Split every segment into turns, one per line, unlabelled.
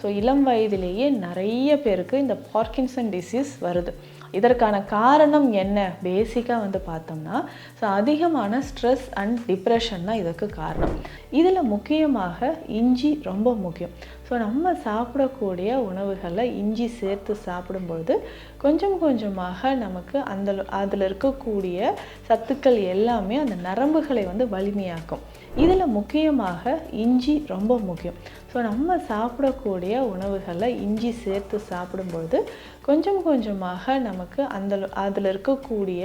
So இளம் வயதிலேயே நிறைய பேருக்கு இந்த பார்க்கின்சன் டிசீஸ் வருது. இதற்கான காரணம் என்ன? பேசிக்காக வந்து பார்த்தோம்னா ஸோ அதிகமான ஸ்ட்ரெஸ் அண்ட் டிப்ரெஷன் தான் இதுக்கு காரணம். இதில் முக்கியமாக இஞ்சி ரொம்ப முக்கியம். ஸோ நம்ம சாப்பிடக்கூடிய உணவுகளில் இஞ்சி சேர்த்து சாப்பிடும்பொழுது கொஞ்சம் கொஞ்சமாக நமக்கு அந்த அதில் இருக்கக்கூடிய சத்துக்கள் எல்லாமே அந்த நரம்புகளை வந்து வலிமையாக்கும். இதில் முக்கியமாக இஞ்சி ரொம்ப முக்கியம். ஸோ நம்ம சாப்பிடக்கூடிய உணவுகளில் இஞ்சி சேர்த்து சாப்பிடும்பொழுது கொஞ்சம் கொஞ்சமாக நமக்கு அந்த அதில் இருக்கக்கூடிய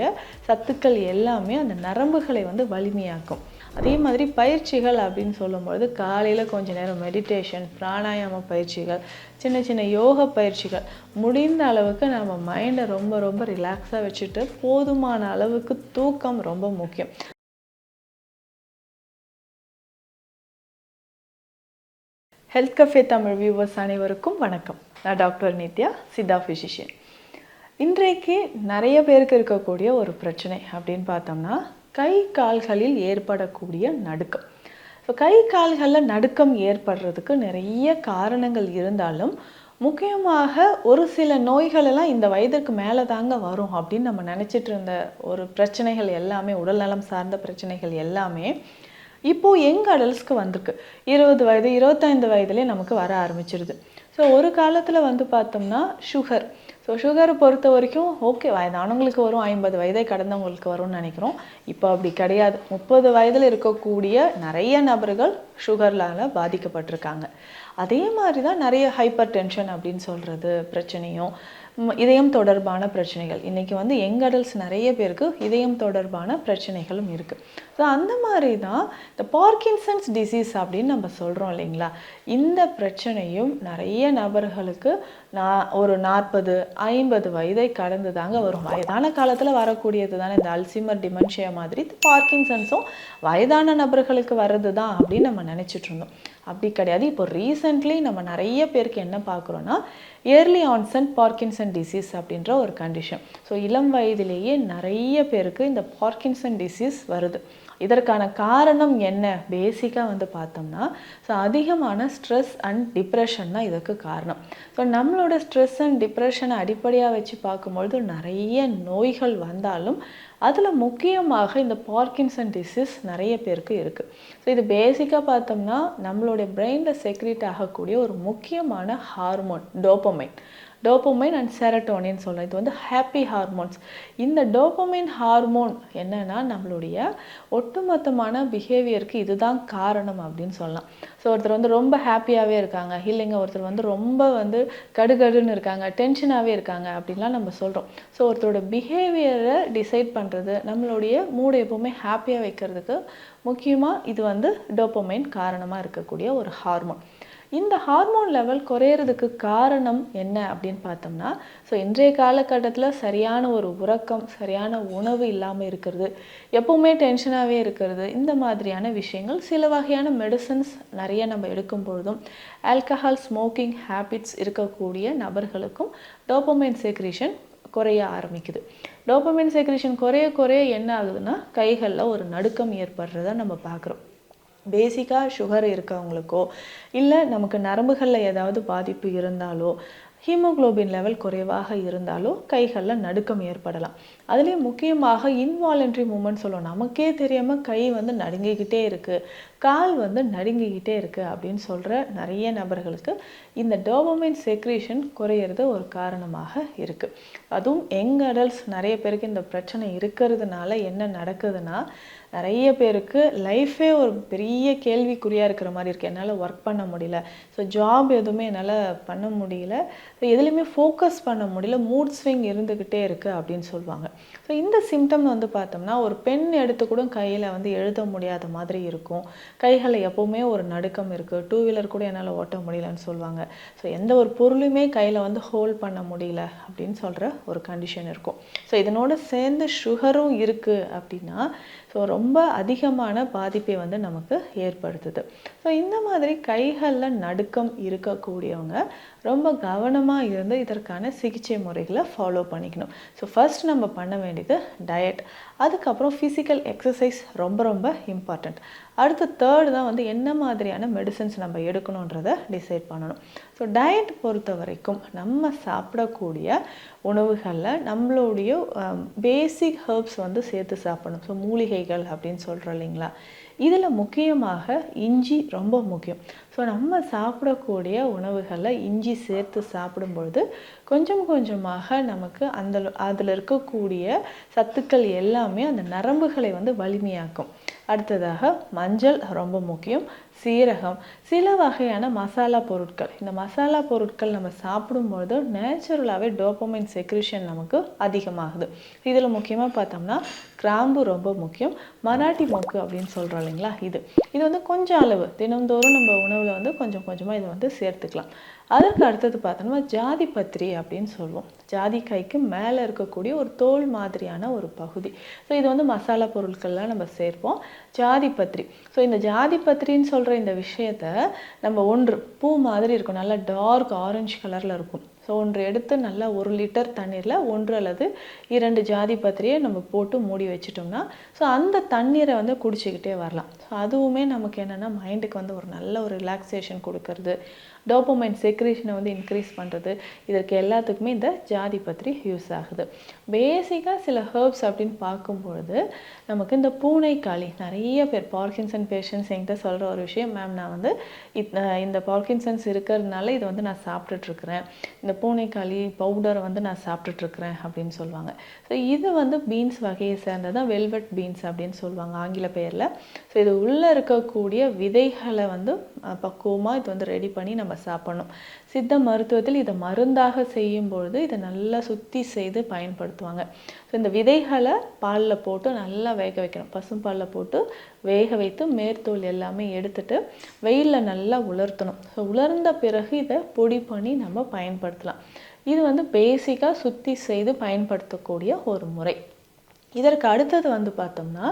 சத்துக்கள் எல்லாமே அந்த நரம்புகளை வந்து வலிமையாக்கும். அதே மாதிரி பயிற்சிகள் அப்படின்னு சொல்லும்பொழுது காலையில் கொஞ்ச நேரம் மெடிடேஷன் பிராணாயாம பயிற்சிகள் சின்ன சின்ன யோக பயிற்சிகள் முடிந்த அளவுக்கு நம்ம மைண்டை ரொம்ப ரொம்ப ரிலாக்ஸாக வச்சுட்டு போதுமான அளவுக்கு தூக்கம் ரொம்ப முக்கியம். ஹெல்த் கஃபே தமிழ் வியூவர்ஸ் அனைவருக்கும் வணக்கம். நான் டாக்டர் நித்யா சித்தா ஃபிசிஷியன் இன்றைக்கு நிறைய பேருக்கு இருக்கக்கூடிய ஒரு பிரச்சனை அப்படின்னு பார்த்தோம்னா கை கால்களில் ஏற்படக்கூடிய நடுக்கம். இப்போ கை கால்களில் நடுக்கம் ஏற்படுறதுக்கு நிறைய காரணங்கள் இருந்தாலும் முக்கியமாக ஒரு சில நோய்கள் எல்லாம் இந்த வயதுக்கு மேலே தாங்க வரும் அப்படின்னு நம்ம நினச்சிட்டு இருந்த ஒரு பிரச்சனைகள் எல்லாமே உடல்நலம் சார்ந்த பிரச்சனைகள் எல்லாமே இப்போது எங்கள் அடல்ஸ்க்கு வந்திருக்கு. இருபது வயது இருபத்தைந்து வயதுலேயே நமக்கு வர ஆரம்பிச்சிருது. ஸோ ஒரு காலத்தில் வந்து பார்த்தோம்னா சுகர் ஸோ சுகரை பொறுத்த வரைக்கும் ஓகே வயதானவங்களுக்கு வரும் ஐம்பது வயதை கடந்தவங்களுக்கு வரும்னு நினைக்கிறோம். இப்போ அப்படி கிடையாது. முப்பது வயதில் இருக்கக்கூடிய நிறைய நபர்கள் சுகர்லால் பாதிக்கப்பட்டிருக்காங்க. அதே மாதிரி தான் நிறைய ஹைப்பர் டென்ஷன் அப்படின்னு சொல்கிறது பிரச்சனையும் இதயம் தொடர்பான பிரச்சனைகள். இன்றைக்கி வந்து யங் அடல்ட்ஸ் நிறைய பேருக்கு இதயம் தொடர்பான பிரச்சனைகளும் இருக்குது ஸோ அந்த மாதிரி தான் இந்த பார்க்கின்சன்ஸ் டிசீஸ் அப்படின்னு நம்ம சொல்கிறோம் இல்லைங்களா? இந்த பிரச்சனையும் நிறைய நபர்களுக்கு நான் ஒரு நாற்பது ஐம்பது வயதை கடந்து தாங்க வரும். வயதான காலத்தில் வரக்கூடியது தானே இந்த அல்சிமர் டிமென்ஷியா மாதிரி பார்க்கின்சன்ஸும் வயதான நபர்களுக்கு வர்றது தான் அப்படின்னு நம்ம நினச்சிட்டு இருந்தோம். அப்படி கிடையாது. இப்போ ரீசெண்ட்லி நம்ம நிறைய பேருக்கு என்ன பார்க்குறோன்னா ஏர்லி ஆன்சன் பார்க்கின்சன் டிசீஸ் அப்படின்ற ஒரு கண்டிஷன் ஸோ இளம் வயதிலேயே நிறைய பேருக்கு இந்த பார்க்கின்சன் டிசீஸ் வருது. இதற்கான காரணம் என்ன? பேசிக்காக வந்து பார்த்தோம்னா ஸோ அதிகமான ஸ்ட்ரெஸ் அண்ட் டிப்ரெஷன் தான் இதுக்கு காரணம். ஸோ நம்மளோட ஸ்ட்ரெஸ் அண்ட் டிப்ரெஷனை அடிப்படையாக வச்சு பார்க்கும்பொழுது நிறைய நோய்கள் வந்தாலும் அதில் முக்கியமாக இந்த பார்க்கின்சன் டிசீஸ் நிறைய பேருக்கு இருக்குது ஸோ இது பேசிக்காக பார்த்தோம்னா நம்மளுடைய பிரெயினில் செக்ரேட் ஆகக்கூடிய ஒரு முக்கியமான ஹார்மோன் டோப்பமைன் டோப்பமைன் அண்ட் செரட்டோனின்னு சொல்லலாம் இது வந்து ஹாப்பி ஹார்மோன்ஸ் இந்த டோப்பமைன் ஹார்மோன் என்னன்னா நம்மளுடைய ஒட்டுமொத்தமான பிஹேவியருக்கு இதுதான் காரணம் அப்படின்னு சொல்லலாம். ஸோ ஒருத்தர் வந்து ரொம்ப ஹாப்பியாகவே இருக்காங்க. இல்லைங்க ஒருத்தர் வந்து ரொம்ப வந்து கடுகடுன்னு இருக்காங்க டென்ஷனாகவே இருக்காங்க அப்படின்லாம் நம்ம சொல்கிறோம் ஸோ ஒருத்தரோட பிஹேவியரை டிசைட் பண்ணுறது நம்மளுடைய மூடை எப்போவுமே ஹாப்பியாக வைக்கிறதுக்கு முக்கியமாக இது வந்து டோப்பமைன் காரணமாக இருக்கக்கூடிய ஒரு ஹார்மோன் இந்த ஹார்மோன் லெவல் குறையிறதுக்கு காரணம் என்ன அப்படின்னு பார்த்தோம்னா ஸோ இன்றைய காலகட்டத்தில் சரியான ஒரு உறக்கம் சரியான உணவு இல்லாமல் இருக்கிறது எப்போவுமே டென்ஷனாகவே இருக்கிறது இந்த மாதிரியான விஷயங்கள் சில வகையான மெடிசன்ஸ் நிறைய நம்ம எடுக்கும் பொழுதும் ஆல்கஹால் ஸ்மோக்கிங் ஹேபிட்ஸ் இருக்கக்கூடிய நபர்களுக்கும் டோப்பமைன் செக்ரேஷன் குறைய ஆரம்பிக்குது. டோப்பமைன் செக்ரேஷன் குறைய குறைய என்ன ஆகுதுன்னா கைகளில் ஒரு நடுக்கம் ஏற்படுறத நம்ம பார்க்குறோம். பேசிக்காக சுகர் இருக்கவங்களுக்கோ இல்லை நமக்கு நரம்புகளில் ஏதாவது பாதிப்பு இருந்தாலோ ஹீமோகுளோபின் லெவல் குறைவாக இருந்தாலோ கைகளில் நடுக்கம் ஏற்படலாம். அதுலேயும் முக்கியமாக இன்வாலண்ட்ரி மூமெண்ட் சொல்லுவோம். நமக்கே தெரியாமல் கை வந்து நடுங்கிக்கிட்டே இருக்குது கால் வந்து நடுங்கிக்கிட்டே இருக்குது அப்படின்னு சொல்கிற நிறைய நபர்களுக்கு இந்த டோபமைன் செக்ரேஷன் குறையிறது ஒரு காரணமாக இருக்குது அதுவும் யங் அடல்ட்ஸ் நிறைய பேருக்கு இந்த பிரச்சனை இருக்கிறதுனால என்ன நடக்குதுன்னா நிறைய பேருக்கு லைஃபே ஒரு பெரிய கேள்விக்குறியாக இருக்கிற மாதிரி இருக்குது என்னால் ஒர்க் பண்ண முடியல. ஸோ ஜாப் எதுவுமே என்னால் பண்ண முடியல. ஸோ எதுலேயுமே ஃபோக்கஸ் பண்ண முடியல. மூட் ஸ்விங் இருந்துக்கிட்டே இருக்குது அப்படின்னு சொல்லுவாங்க ஸோ இந்த சிம்டம் வந்து பார்த்தோம்னா ஒரு பெண் எடுத்து கூட கையில் வந்து எழுத முடியாத மாதிரி இருக்கும். கைகளில் எப்போவுமே ஒரு நடுக்கம் இருக்குது டூ வீலர் கூட என்னால் ஓட்ட முடியலன்னு சொல்லுவாங்க. ஸோ எந்த ஒரு பொருளுமே கையில் வந்து ஹோல்ட் பண்ண முடியல அப்படின்னு சொல்கிற ஒரு கண்டிஷன் இருக்கும். ஸோ இதனோட சேர்ந்து சுகரும் இருக்குது அப்படின்னா ஸோ ரொம்ப அதிகமான பாதிப்பை வந்து நமக்கு ஏற்படுத்துது. ஸோ இந்த மாதிரி கைகளில் நடுக்கம் இருக்கக்கூடியவங்க ரொம்ப கவனமாக இருந்து இதற்கான சிகிச்சை முறைகளை ஃபாலோ பண்ணிக்கணும். ஸோ ஃபஸ்ட் நம்ம பண்ண வேண்டியது டயட் அதுக்கப்புறம் ஃபிசிக்கல் எக்ஸசைஸ் ரொம்ப ரொம்ப இம்பார்ட்டண்ட் அடுத்து தேர்டு தான் வந்து என்ன மாதிரியான மெடிசன்ஸ் நம்ம எடுக்கணுன்றதை டிசைட் பண்ணணும். ஸோ டயட் பொறுத்த வரைக்கும் நம்ம சாப்பிடக்கூடிய உணவுகளில் நம்மளுடைய பேசிக் ஹர்ப்ஸ் வந்து சேர்த்து சாப்பிடணும். ஸோ மூலிகைகள் அப்படின்னு சொல்கிறோம் இல்லைங்களா? இதில் முக்கியமாக இஞ்சி ரொம்ப முக்கியம். ஸோ நம்ம சாப்பிடக்கூடிய உணவுகளில் இஞ்சி சேர்த்து சாப்பிடும்பொழுது கொஞ்சம் கொஞ்சமாக நமக்கு அந்த அதில் இருக்கக்கூடிய சத்துக்கள் எல்லாமே அந்த நரம்புகளை வந்து வலிமையாக்கும். அடுத்ததாக மஞ்சள் ரொம்ப முக்கியம். சீரகம் சில வகையான மசாலா பொருட்கள். இந்த மசாலா பொருட்கள் நம்ம சாப்பிடும்பொழுது நேச்சுரலாகவே டோப்பமைன் செக்ரிஷன் நமக்கு அதிகமாகுது. இதில் முக்கியமாக பார்த்தோம்னா கிராம்பு ரொம்ப முக்கியம். மராட்டி மொக்கு அப்படின்னு சொல்கிறோம் இல்லைங்களா? இது. இது வந்து கொஞ்சம் அளவு. தினந்தோறும் நம்ம உணவில் வந்து கொஞ்சம் கொஞ்சமாக இதை வந்து சேர்த்துக்கலாம். அதற்கு அடுத்தது பார்த்தோம்னா ஜாதி பத்திரி அப்படின்னு சொல்லுவோம் ஜாதிக்காய்க்கு மேலே இருக்கக்கூடிய ஒரு தோல் மாதிரியான ஒரு பகுதி. ஸோ இது வந்து மசாலா பொருட்கள்லாம் நம்ம சேர்ப்போம். ஜாதி பத்திரி. ஸோ இந்த ஜாதி பத்திரின்னு சொல்கிற இந்த விஷயத்த நம்ம ஒன்று பூ மாதிரி இருக்கும். நல்லா டார்க் ஆரஞ்சு கலரில் இருக்கும். ஸோ ஒன்று எடுத்து நல்லா ஒரு லிட்டர் தண்ணீரில் ஒன்று அல்லது இரண்டு ஜாதி பத்திரியை நம்ம போட்டு மூடி வச்சிட்டோம்னா ஸோ அந்த தண்ணீரை வந்து குடிச்சிக்கிட்டே வரலாம். ஸோ அதுவுமே நமக்கு என்னென்னா மைண்டுக்கு வந்து ஒரு நல்ல ஒரு ரிலாக்ஸேஷன் கொடுக்கறது. டோப்பமைன் செக்ரேஷனை வந்து இன்க்ரீஸ் பண்ணுறது இதற்கு எல்லாத்துக்குமே இந்த ஜாதி பத்திரி யூஸ் ஆகுது. பேசிக்காக சில ஹெர்ப்ஸ் அப்படின்னு பார்க்கும்பொழுது நமக்கு இந்த பூனைக்காளி நிறைய பேர் பார்க்கின்சன் பேஷண்ட்ஸ் என்கிட்ட சொல்கிற ஒரு விஷயம் மேம் நான் வந்து இந்த பார்க்கின்சன்ஸ் இருக்கிறதுனால இதை வந்து நான் சாப்பிட்டுட்ருக்குறேன். இந்த பூனைக்காளி பவுடரை வந்து நான் சாப்பிட்டுட்ருக்குறேன் அப்படின்னு சொல்லுவாங்க. ஸோ இது வந்து பீன்ஸ் வகையை சேர்ந்ததான் வெல்வெட் பீன்ஸ் அப்படின்னு சொல்லுவாங்க ஆங்கில பெயரில். ஸோ இது உள்ளே இருக்கக்கூடிய விதைகளை வந்து பக்குவமாக இது வந்து ரெடி பண்ணி நம்ம சாப்பிடணும். சித்த மருத்துவத்தில் இதை மருந்தாக செய்யும் பொழுது இதை நல்லா சுத்தி செய்து பயன்படுத்துவாங்க. ஸோ இந்த விதைகளை பாலில் போட்டு நல்லா வேக வைக்கணும். பசும்பாலில் போட்டு வேக வைத்து மேற்தோல் எல்லாமே எடுத்துட்டு வெயிலில் நல்லா உலர்த்தணும். ஸோ உலர்ந்த பிறகு இதை பொடி பண்ணி நம்ம பயன்படுத்தலாம். இது வந்து பேசிக்காக சுத்தி செய்து பயன்படுத்தக்கூடிய ஒரு முறை. இதற்கு அடுத்தது வந்து பார்த்தோம்னா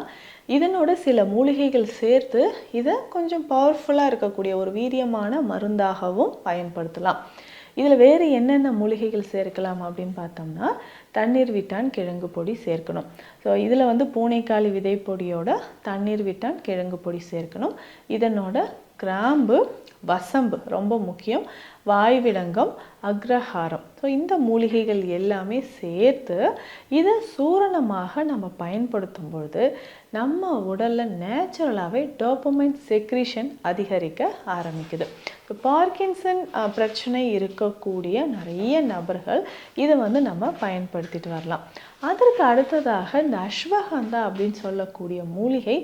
இதனோட சில மூலிகைகள் சேர்த்து இதை கொஞ்சம் பவர்ஃபுல்லாக இருக்கக்கூடிய ஒரு வீரியமான மருந்தாகவும் பயன்படுத்தலாம். இதில் வேறு என்னென்ன மூலிகைகள் சேர்க்கலாம் அப்படின்னு பார்த்தோம்னா தண்ணீர் விட்டான் கிழங்கு பொடி சேர்க்கணும். ஸோ இதில் வந்து பூனைக்காளி விதை பொடியோட தண்ணீர் விட்டான் கிழங்கு பொடி சேர்க்கணும். இதனோட கிராம்பு வசம்பு ரொம்ப முக்கியம். வாய்விடங்கம் அக்ரஹாரம். ஸோ இந்த மூலிகைகள் எல்லாமே சேர்த்து இதை சூரணமாக நம்ம பயன்படுத்தும் பொழுது நம்ம உடலில் நேச்சுரலாகவே டோப்பமைன் செக்ரிஷன் அதிகரிக்க ஆரம்பிக்குது. இப்போ பார்க்கின்சன் பிரச்சனை இருக்கக்கூடிய நிறைய நபர்கள் இதை வந்து நம்ம பயன்படுத்திட்டு வரலாம். அதற்கு அடுத்ததாக இந்த அஸ்வகந்தா அப்படின்னு சொல்லக்கூடிய மூலிகை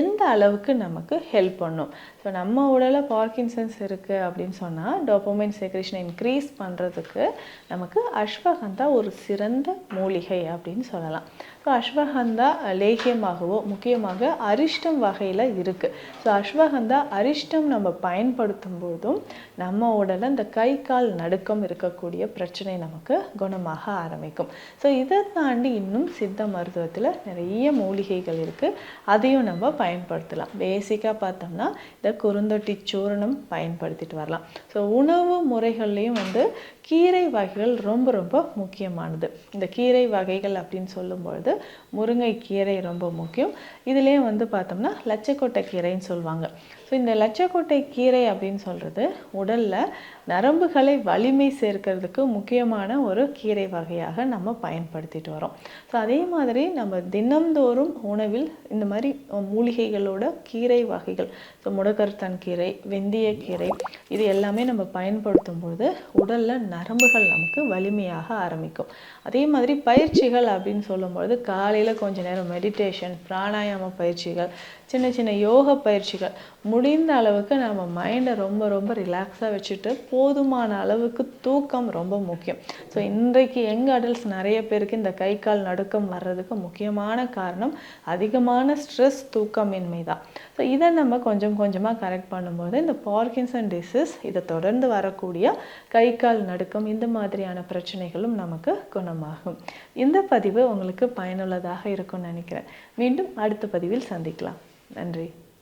எந்த அளவுக்கு நமக்கு ஹெல்ப் பண்ணும்? ஸோ நம்ம உடலில் பார்க்கின்சன்ஸ் இருக்குது அப்படின்னு சொன்னால் டோப்பமைன் செக்ரேஷனை இன்க்ரீஸ் பண்ணுறதுக்கு நமக்கு அஸ்வகந்தா ஒரு சிறந்த மூலிகை அப்படின்னு சொல்லலாம். ஸோ அஸ்வகந்தா லேகியமாகவோ முக்கியமாக அரிஷ்டம் வகையில் இருக்குது ஸோ அஸ்வகந்தா அரிஷ்டம் நம்ம பயன்படுத்தும் போதும் நம்ம உடலில் இந்த கை கால் நடுக்கம் இருக்கக்கூடிய பிரச்சனை நமக்கு குணமாக ஆரம்பிக்கும். ஸோ இதை தாண்டி இன்னும் சித்த மருத்துவத்தில் நிறைய மூலிகைகள் இருக்குது அதையும் நம்ம பயன்படுத்தலாம். பேசிக்காக பார்த்தோம்னா இந்த குறுந்தொட்டி சூரணம் பயன்படுத்திட்டு வரலாம். ஸோ உணவு முறைகள்லேயும் வந்து கீரை வகைகள் ரொம்ப ரொம்ப முக்கியமானது. இந்த கீரை வகைகள் அப்படின்னு சொல்லும்பொழுது முருங்கைக்கீரை ரொம்ப முக்கியம். இதுலேயும் வந்து பார்த்தோம்னா லட்சக்கொட்டை கீரைன்னு சொல்லுவாங்க. ஸோ இந்த லட்சக்கொட்டை கீரை அப்படின்னு சொல்கிறது உடலில் நரம்புகளை வலிமை சேர்க்கறதுக்கு முக்கியமான ஒரு கீரை வகையாக நம்ம பயன்படுத்திட்டு வரோம். ஸோ அதே மாதிரி நம்ம தினம்தோறும் உணவில் இந்த மாதிரி மூலிகைகளோட கீரை வகைகள் ஸோ முடக்கருத்தான் கீரை வெந்தயக்கீரை இது எல்லாமே நம்ம பயன்படுத்தும் பொழுது உடலில் நரம்புகள் நமக்கு வலிமையாக ஆரம்பிக்கும். அதே மாதிரி பயிற்சிகள் அப்படின்னு சொல்லும்பொழுது காலையில் கொஞ்ச நேரம் மெடிடேஷன் பிராணாயாம பயிற்சிகள் சின்ன சின்ன யோக பயிற்சிகள் முடிந்த அளவுக்கு நம்ம மைண்டை ரொம்ப ரொம்ப ரிலாக்ஸாக வச்சுட்டு போதுமான அளவுக்கு தூக்கம் ரொம்ப முக்கியம். ஸோ இன்றைக்கு யங் அடல்ட்ஸ் நிறைய பேருக்கு இந்த கை கால் நடுக்கம் வர்றதுக்கு முக்கியமான காரணம் அதிகமான ஸ்ட்ரெஸ் தூக்கமின்மை தான். ஸோ இதை நம்ம கொஞ்சம் கொஞ்சமாக கரெக்ட் பண்ணும்போது இந்த பார்க்கின்சன் டிசீஸ் இதை தொடர்ந்து வரக்கூடிய கை கால் நடுக்கம் இந்த மாதிரியான பிரச்சனைகளும் நமக்கு குணமாகும். இந்த பதிவு உங்களுக்கு பயனுள்ளதாக இருக்கும்னு நினைக்கிறேன். மீண்டும் அடுத்த பதிவில் சந்திக்கலாம். நன்றி.